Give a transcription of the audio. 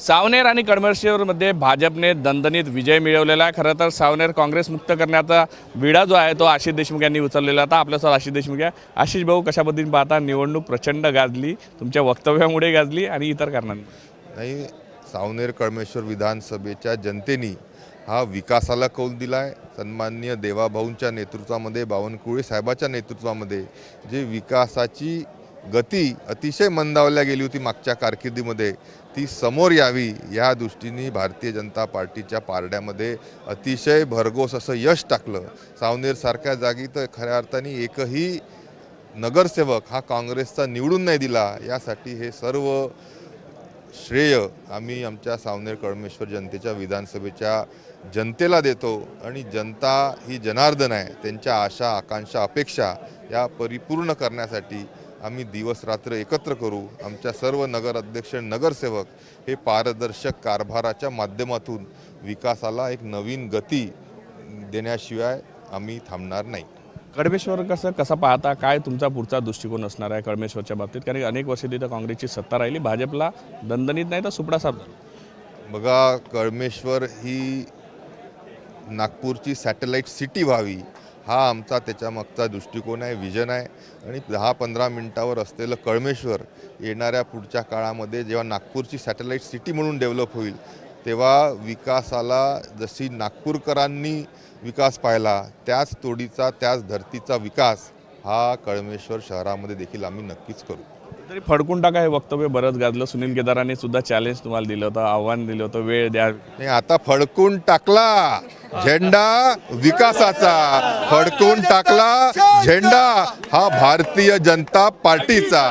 सावनेर आणि कडमेश्वरमध्ये भाजपने दणदणीत विजय मिळवलेला आहे. खरं तर सावनेर काँग्रेस मुक्त करण्याचा विडा जो आहे तो आशिष देशमुख यांनी उचललेला होता. आपल्यासोबत आशिष देशमुख आहे. आशिष भाऊ कशा पद्धतीने पाहता? निवडणूक प्रचंड गाजली तुमच्या वक्तव्यामुळे गाजली आणि इतर कारणांनी नाही सावनेर कळमेश्वर विधानसभेच्या जनतेनी हा विकासाला कौल दिला आहे सन्माननीय देवाभाऊंच्या नेतृत्वामध्ये बावनकुळे साहेबाच्या नेतृत्वामध्ये जे विकासाची गती अतिशय मंदावल्या गेली होती मागच्या कारकिर्दीमध्ये. ती समोर यावी या दृष्टीने भारतीय जनता पार्टीच्या पारड्यामध्ये अतिशय भरघोस असं यश टाकलं. सावनेरसारख्या जागी तर खऱ्या अर्थाने एकही नगरसेवक हा काँग्रेसचा निवडून नाही दिला. यासाठी हे सर्व श्रेय आम्ही आमच्या सावनेर कळमेश्वर जनतेच्या विधानसभेच्या जनतेला देतो. आणि जनता ही जनार्दन आहे. त्यांच्या आशा आकांक्षा अपेक्षा या परिपूर्ण करण्यासाठी आम्ही दिवस रात्र एकत्र करू. आमच्या सर्व नगर अध्यक्ष नगरसेवक हे पारदर्शक कारभाराच्या माध्यमातून विकासाला एक नवीन गती देण्याशिवाय आम्ही थांबणार नाही. कडमेश्वर कसं कसं पाहता काय तुमचा पुढचा दृष्टिकोन असणार आहे कडमेश्वरच्या बाबतीत? कारण अनेक वर्ष तिथं काँग्रेसची सत्ता राहिली भाजपला दणदणीत नाही तर सुपडा साप बघा कळमेश्वर ही नागपूरची सॅटेलाईट सिटी व्हावी हा आमचा त्याच्यामागचा दृष्टिकोन आहे विजन आहे. आणि दहा पंधरा मिनटावर असलेलं कळमेश्वर येणाऱ्या पुढच्या काळामध्ये जेव्हा नागपूरची सॅटेलाईट सिटी म्हणून डेव्हलप होईल तेव्हा विकासाला जशी नागपूरकरांनी विकास पाहिला त्याच तोडीचा त्याच धर्तीचा विकास हा कळमेश्वर शहरामध्ये देखील आम्ही नक्कीच करू. तरी फडकून टाका हे वक्तव्य बरंच गाजलं. सुनील केदारांनी सुद्धा चॅलेंज तुम्हाला दिलं होतं आव्हान दिलं होतं वेळ द्या. नाही आता फडकून टाकला झेंडा विकासाचा. फडकून टाकला झेंडा हा भारतीय जनता पार्टीचा.